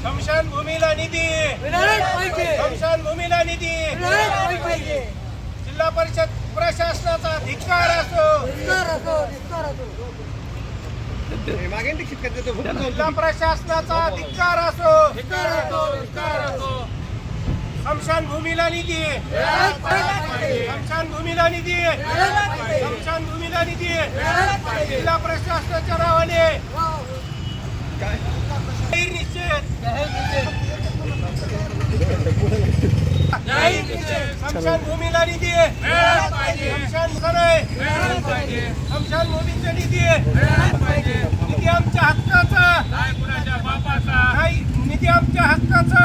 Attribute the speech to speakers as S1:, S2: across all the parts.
S1: स्मशान भूमीला निधी. स्मशान भूमीला निधी. जिल्हा परिषद प्रशासनाचा धिक्कार असो. जिल्हा प्रशासनाचा धिक्कार असो. स्मशान भूमीला निधी. स्मशान भूमीला निधी. स्मशान भूमीला निधी. जिल्हा प्रशासनाच्या नावाने. जाहीर निषेध। जाहीर निषेध। स्मशान भूमीला निधी स्मशान खरंय स्मशान भूमीचा निधी निधी आमच्या हक्काचा नाही निधी आमच्या हक्काचा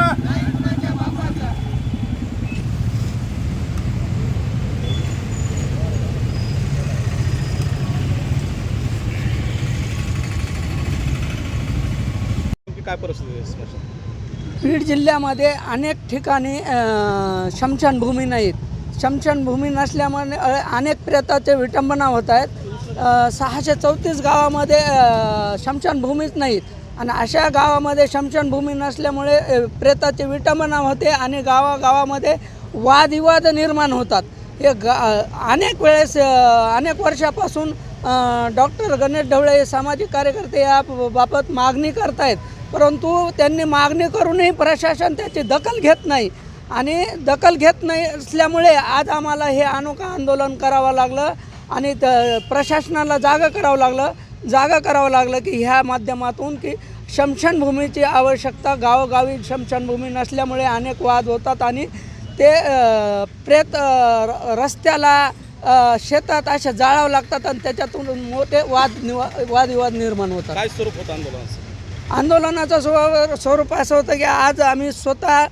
S2: काय परिस्थिती आहे स्मशान
S3: बीड जिल्ह्यामध्ये अनेक ठिकाणी अ, स्मशानभूमी नाहीत. स्मशानभूमी नसल्यामुळे अ, अनेक प्रेताचे विटंबना होत आहेत. अ, सहाशे चौतीस गावामध्ये अ, स्मशानभूमीच नाहीत. आणि अशा गावामध्ये स्मशानभूमी नसल्यामुळे अ, प्रेताची विटंबना होते आणि गावागावामध्ये वादविवाद निर्माण होतात. हे गा अनेक वेळेस अ, अनेक वर्षापासून डॉक्टर गणेश ढवळे हे सामाजिक कार्यकर्ते या बाबत मागणी करतायत. परंतु त्यांनी मागणी करूनही प्रशासन त्याची दखल घेत नाही. आणि दखल घेत नाही असल्यामुळे आज आम्हाला हे अनोखा आंदोलन करावं लागलं आणि त प्रशासनाला जागं करावं लागलं. जागा करावं लागलं की ह्या माध्यमातून की शमशानभूमीची आवश्यकता गावोगावी शमशानभूमी नसल्यामुळे अनेक वाद होतात आणि ते प्रेत र- रस्त्याला शेतात अशा जाळावं लागतात आणि त्याच्यातून मोठे वाद निवा वादविवाद निर्माण होतात.
S2: काय स्वरूप होतं आंदोलन
S3: आंदोलनाचं स्वभाव स्वरूप असं होतं की आज आम्ही स्वतः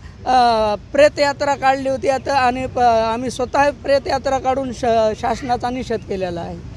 S3: प्रेतयात्रा काढली होती. आता आणि प- आम्ही स्वतः प्रेतयात्रा काढून श शासनाचा निषेध केलेला आहे.